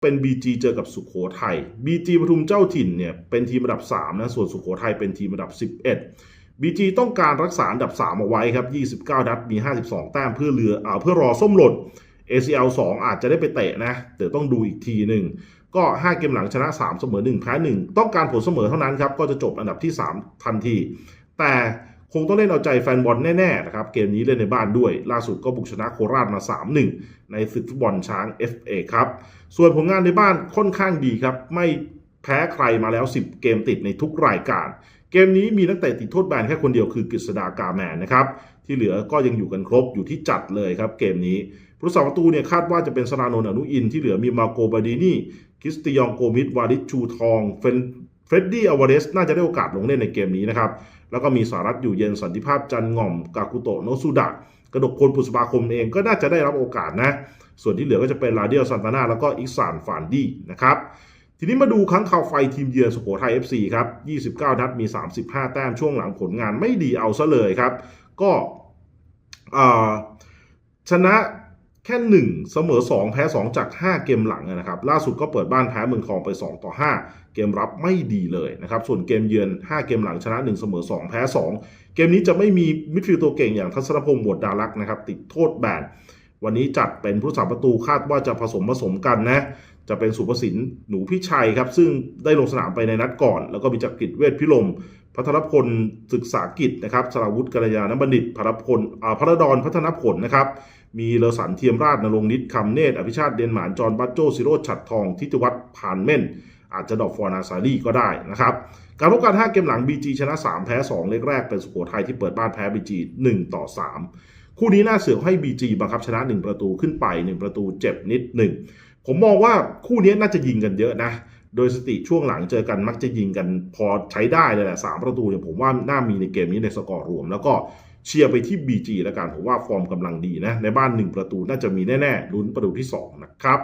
เป็น BG เจอกับสุขโขทัย BG ปทุมเจ้าถิ่นเนี่ยเป็นทีมอันดับ3นะส่วนสุขโขทัยเป็นทีมอันดับ 11 BG ต้องการรักษาอันดับ 3 เอาไว้ครับ 29 นัดมี 52 แต้มเพื่อเรืออ่าเพื่อรอส้มหล่น ACL 2 อาจจะได้ไปเตะนะเดี๋ยวต้องดูอีกทีหนึ่งก็ 5 เกมหลังชนะ 3 เสมอ 1 แพ้ 1 ต้องการผลเสมอเท่านั้นครับ ก็จะจบอันดับที่ 3 ทันที แต่ คงต้องเล่นเอาใจแฟนบอลแน่ๆนะครับเกมนี้เล่นในบ้านด้วย ล่าสุดก็บุกชนะโคราชมา 3-1 ในศึกฟุตบอลช้าง FA ครับ ส่วนผลงานในบ้านค่อนข้างดีครับ ไม่แพ้ใครมาแล้ว 10 เกมติดในทุกรายการ เกมนี้มีนักเตะติดโทษแบนแค่คนเดียวคือกฤษดากาแมนนะครับที่เหลือก็ยังอยู่กันครบอยู่ที่จัดเลยครับเกมนี้ผู้รักษาประตูเนี่ยคาดว่าจะเป็นสนานนท์อนุอินที่เหลือมีมาโกบาดินีคริสติยองโกมิดวาดิชชูทองเฟน เฟรดดี้อวาเรสน่าจะได้โอกาสลงเล่นในเกมนี้นะครับ แล้วก็มีสารัตอยู่เย็นสันติภาพจันง่อม กากุโตะโนสุดะกระดกพลปุสบาคมเองก็น่าจะได้รับโอกาสนะ ส่วนที่เหลือก็จะเป็นลาเดียลซันตานาแล้วก็อิกซานฟานดี้นะครับ ทีนี้มาดูครั้งข่าวไฟทีมเยือนสุโขทัย FC ครับ 29 นัดมี 35 แต้มช่วงหลังผลงานไม่ดีเอาซะเลยครับ ก็อ่าชนะ แค่ 1 เสมอ 2 แพ้ 2 จาก 5 เกมหลังนะครับ ล่าสุดก็เปิดบ้านแพ้เมืองทองไป 2 ต่อ 5 เกมรับไม่ดีเลยนะครับ ส่วนเกมเยือน 5 เกมหลังชนะ 1 เสมอ 2 แพ้ 2 เกมนี้จะไม่มีมิดฟิลด์ตัวเก่งอย่างทัศนพงศ์บวดดารักษ์นะครับ ติดโทษแบนวันนี้จัดเป็นผู้สาประตูคาดว่าจะผสมผสมกันนะ จะเป็นสุภสินหนูพิชัยครับ ซึ่งได้ลงสนามไปในนัดก่อน แล้วก็มีจักริดเวทพิลมพัทรพลศึกษากิจนะครับสราวุฒิกัลยาณบัณฑิตพรพลอ่าพระดอนพัฒนผลนะครับ มีเลอสันเทียมราชนรงนิดคำเนตรอภิชาติเดนหมานจอนบัตโจซิโรดฉัดทอง ทิติวัฒน์ผ่านเม่น อาจจะดอกฟอร์นาซารีก็ได้นะครับ การพบกัน 5 เกมหลัง BG ชนะ 3 แพ้ 2 เลขแรกเป็นสุโขทัยที่เปิดบ้านแพ้ BG 1 ต่อ 3 คู่นี้น่าเสือกให้ BG บังคับชนะ 1 ประตูขึ้นไป 1 ประตูเจ็บนิดหนึ่ง ผมมองว่าคู่นี้น่าจะยิงกันเยอะนะ โดยสติช่วงหลังเจอกันมักจะยิงกันพอใช้ได้เลยแหละสามประตูเนี่ยผมว่าน่ามีในเกมนี้ในสกอร์รวม แล้วก็เชียร์ไปที่ BG แล้วกันผมว่าฟอร์มกำลังดีนะ ในบ้าน 1 ประตูน่าจะมีแน่ๆลุ้นประตูที่ 2 นะครับ